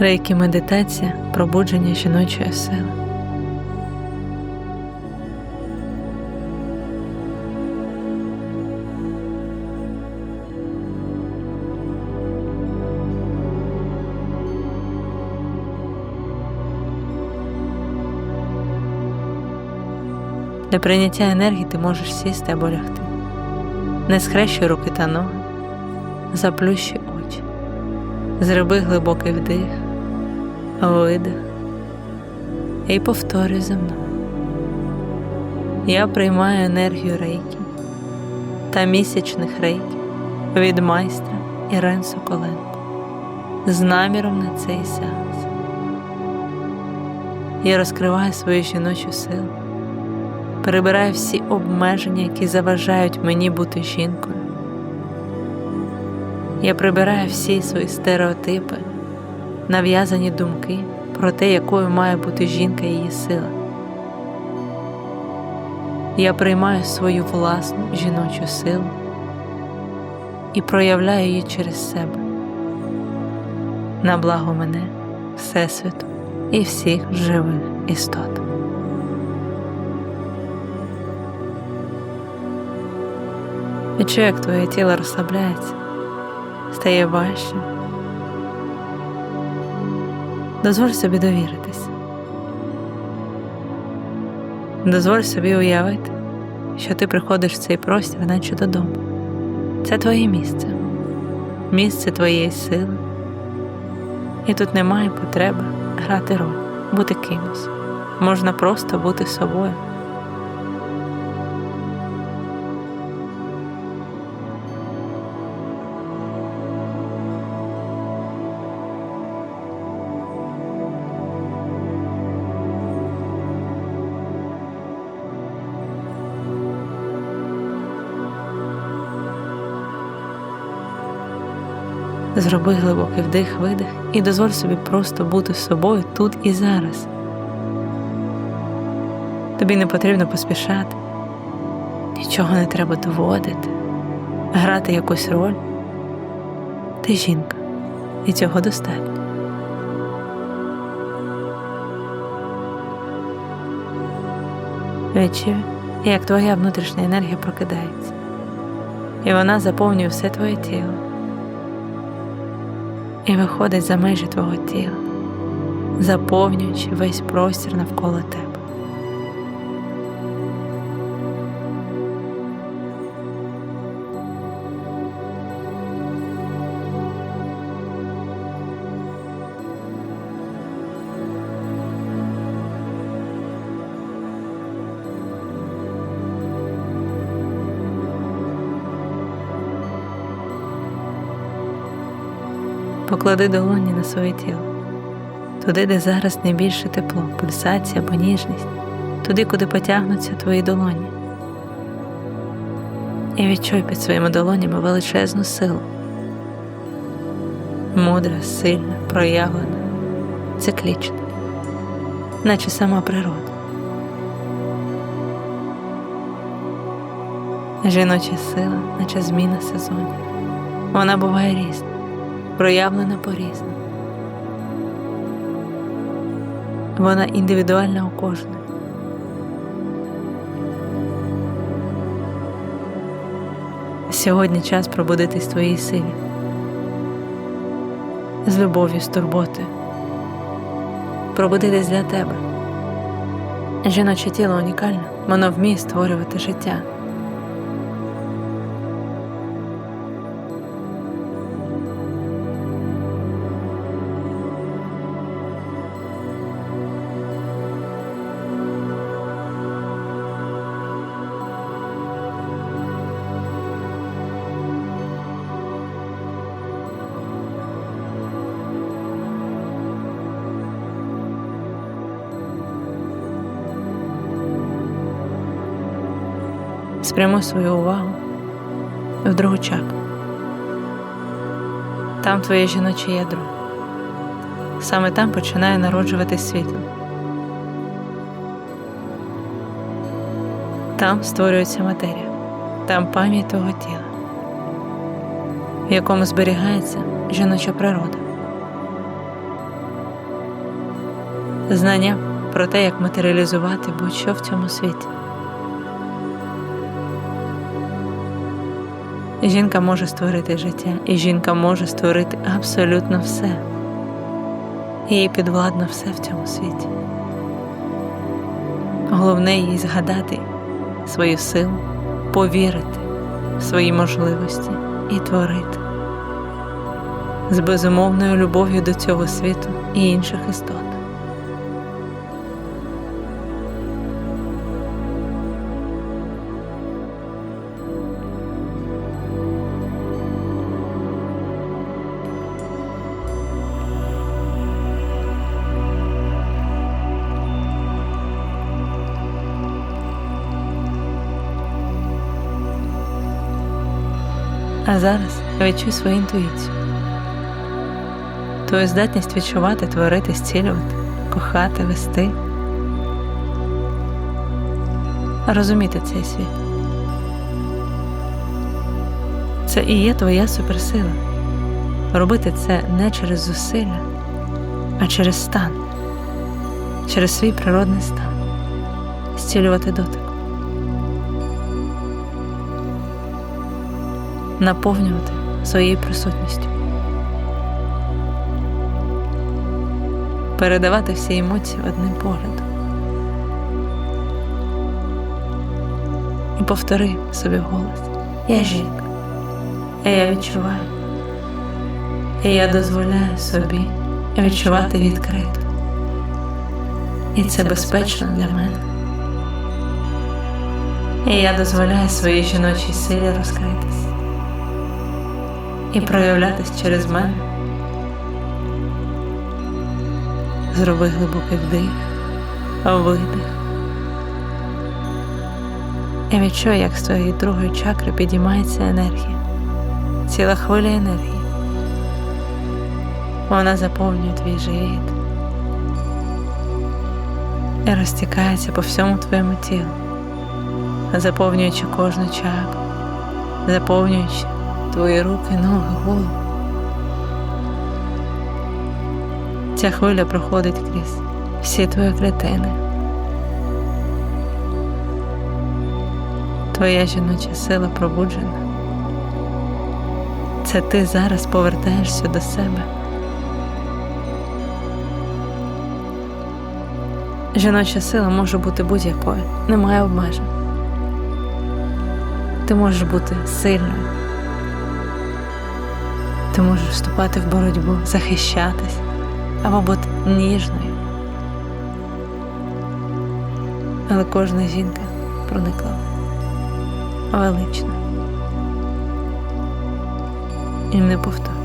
Рейкі медитація пробудження жіночої сили. Для прийняття енергії ти можеш сісти або лягти. Не схрещуй руки та ноги, заплющуй очі, зроби глибокий вдих, видих і повторюй за мною. Я приймаю енергію рейки та місячних рейки від майстра Ірен Соколенко з наміром на цей сеанс. Я розкриваю свою жіночу силу перебираю всі обмеження, які заважають мені бути жінкою. Я прибираю всі свої стереотипи, нав'язані думки про те, якою має бути жінка і її сила. Я приймаю свою власну жіночу силу і проявляю її через себе на благо мене, Всесвіту і всіх живих істот. Відчуй, як твоє тіло розслабляється, стає важче. Дозволь собі довіритись. Дозволь собі уявити, що ти приходиш в цей простір, наче додому. Це твоє місце, місце твоєї сили. І тут немає потреби грати роль, бути кимось. Можна просто бути собою. Зроби глибокий вдих, видих і дозволь собі просто бути з собою тут і зараз. Тобі не потрібно поспішати, нічого не треба доводити, грати якусь роль. Ти жінка, і цього достатньо. Відчуй, як твоя внутрішня енергія прокидається, і вона заповнює все твоє тіло і виходить за межі твого тіла, заповнюючи весь простір навколо тебе. Поклади долоні на своє тіло, туди, де зараз найбільше тепло, пульсація або ніжність, туди, куди потягнуться твої долоні. І відчуй під своїми долонями величезну силу. Мудра, сильна, проявлена, циклічна, наче сама природа. Жіноча сила, наче зміна сезонів. Вона буває різна проявлена по-різному. Вона індивідуальна у кожної. Сьогодні час пробудитись в твоїй силі, з любов'ю, з турботою, пробудитись для тебе. Жіноче тіло унікальне, воно вміє створювати життя. Спрямуй свою увагу в другу чакру. Там твоє жіноче ядро. Саме там починає народжуватись світло. Там створюється матерія, там пам'ять твого тіла, в якому зберігається жіноча природа. знання про те, як матеріалізувати будь-що в цьому світі. Жінка може створити життя, і жінка може створити абсолютно все. Їй підвладно все в цьому світі. Головне їй згадати свою силу, повірити в свої можливості і творити з безумовною любов'ю до цього світу і інших істот. А зараз відчуй свою інтуїцію, твою здатність відчувати, творити, зцілювати, кохати, вести, розуміти цей світ. Це і є твоя суперсила. Робити це не через зусилля, а через стан, через свій природний стан, зцілювати дотик. Наповнювати своєю присутністю, передавати всі емоції одним поглядом. І повтори собі голос. Я жінка, і я відчуваю, і я дозволяю собі відчувати відкрито. І це безпечно для мене. І я дозволяю своїй жіночій силі розкритись і проявлятись через мене. Зроби глибокий вдих, видих. І відчуй, як з твоєї другої чакри підіймається енергія, ціла хвиля енергії. Вона заповнює твій живіт і розтікається по всьому твоєму тілу, заповнюючи кожну чакру, заповнюючи твої руки, ноги, голову. Ця хвиля проходить крізь всі твої клітини. Твоя жіноча сила пробуджена. Це ти зараз повертаєшся до себе. Жіноча сила може бути будь-якою, немає обмежень. Ти можеш бути сильною. Ти можеш вступати в боротьбу, захищатись або бути ніжною. Але кожна жінка проникла велична і неповторна.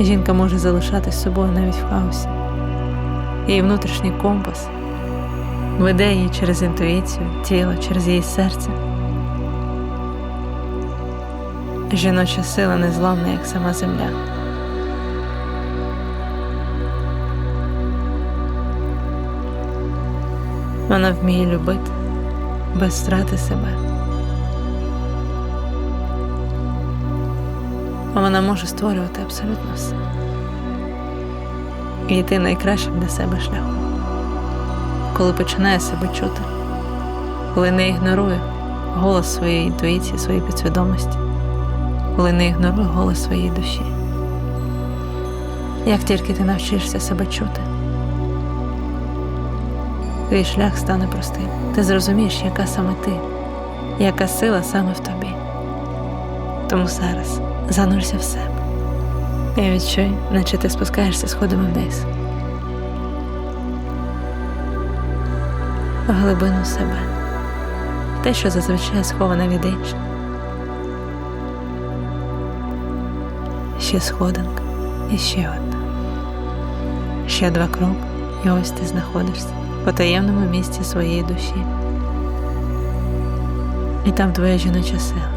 Жінка може залишатись собою навіть в хаосі. Її внутрішній компас веде її через інтуїцію, тіло, через її серце. Жіноча сила незламна, як сама земля. Вона вміє любити без страти себе. А Вона може створювати абсолютно все і йти найкращим для себе шляхом, коли починає себе чути, коли не ігнорує голос своєї інтуїції, своєї підсвідомості коли не ігноруй голос своєї душі. Як тільки ти навчишся себе чути, твій шлях стане простим. Ти зрозумієш, яка саме ти, яка сила саме в тобі. Тому зараз занурся в себе і відчуй, наче ти спускаєшся сходами вниз. В глибину себе, те, що зазвичай сховане від інших. Ще сходинка і ще одна. Ще два кроки, і ось ти знаходишся в потаємному місці своєї душі. І там твоя жіноча сила.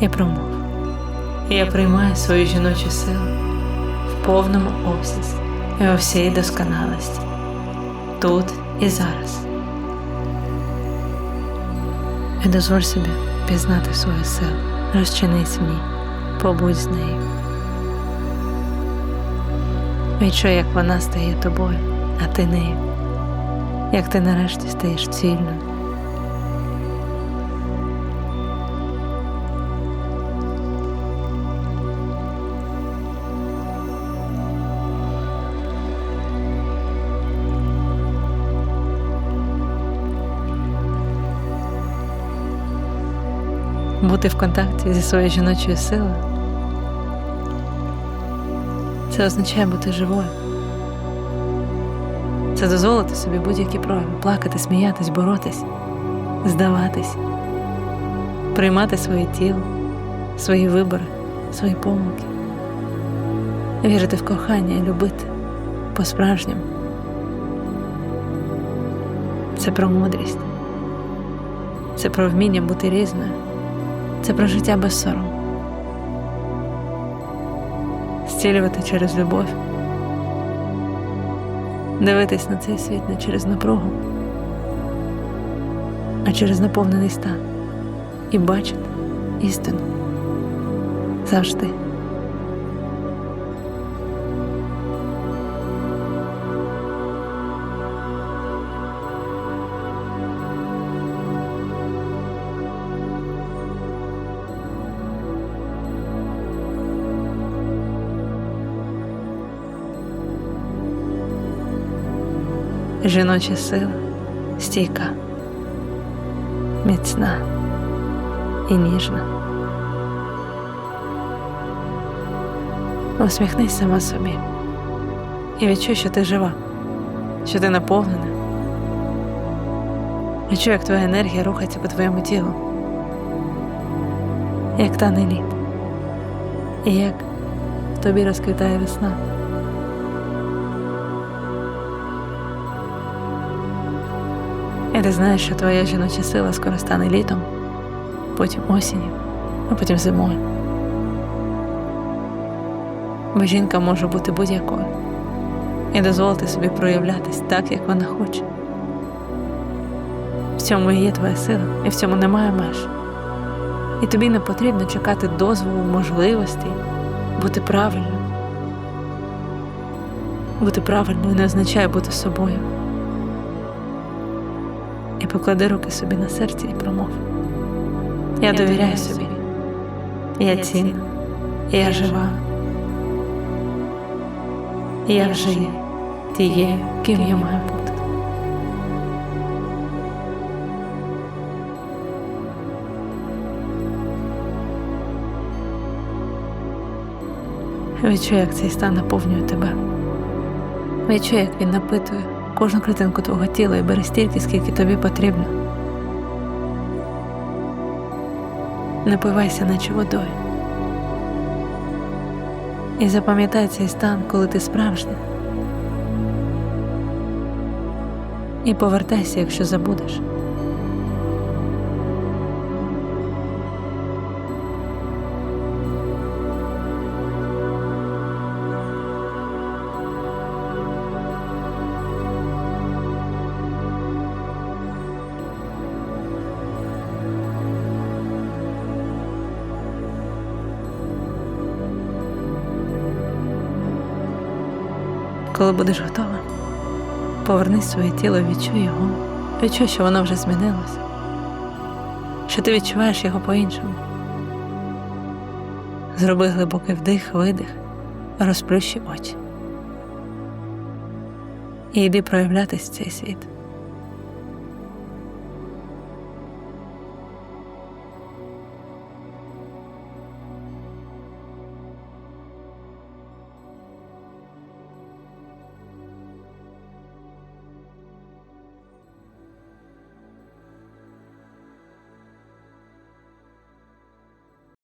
І промов. Я приймаю свою жіночу силу в повному обсязі і у всій досконалості, тут і зараз. І дозволь собі пізнати свою силу, розчинись в ній побудь з нею. Відчуй, як вона стає тобою, а ти нею, як ти нарешті стаєш цільною. Бути в контакті зі своєю жіночою силою це означає бути живою. Це дозволити собі будь-які прояви, плакати, сміятись, боротись, здаватись, приймати своє тіло, свої вибори, свої помилки, вірити в кохання і любити по-справжньому. Це про мудрість, це про вміння бути різною, це про життя без сорому. Зцілювати через любов, дивитись на цей світ не через напругу, а через наповнений стан і бачити істину завжди. Жіноча сила. Стійка, міцна. І ніжна. Усміхнись сама собі. І відчуй, що ти жива, що ти наповнена. Відчуй, як твоя енергія рухається по твоєму тілу, як тане лід, і як в тобі розквітає весна. І ти знаєш, що твоя жіноча сила скоро стане літом, потім осінню, а потім зимою. Бо жінка може бути будь-якою і дозволити собі проявлятись так, як вона хоче. В цьому і є твоя сила, і в цьому немає меж. І тобі не потрібно чекати дозволу, можливостей, бути правильним. Бути правильною не означає бути собою поклади руки собі на серці і промов. Я довіряю собі, я цінна, я жива. Я вже є тією, ким я маю бути. Відчуй, як цей стан наповнює тебе. Відчуй, як він напитує кожну клітинку твого тіла і бери стільки, скільки тобі потрібно. Напивайся, наче водою. І запам'ятай цей стан, коли ти справжня. І повертайся, якщо забудеш. Коли будеш готова, поверни своє тіло, відчуй його, відчуй, що воно вже змінилося, що ти відчуваєш його по-іншому. Зроби глибокий вдих, видих, розплющи очі. І йди проявлятись в цей світ.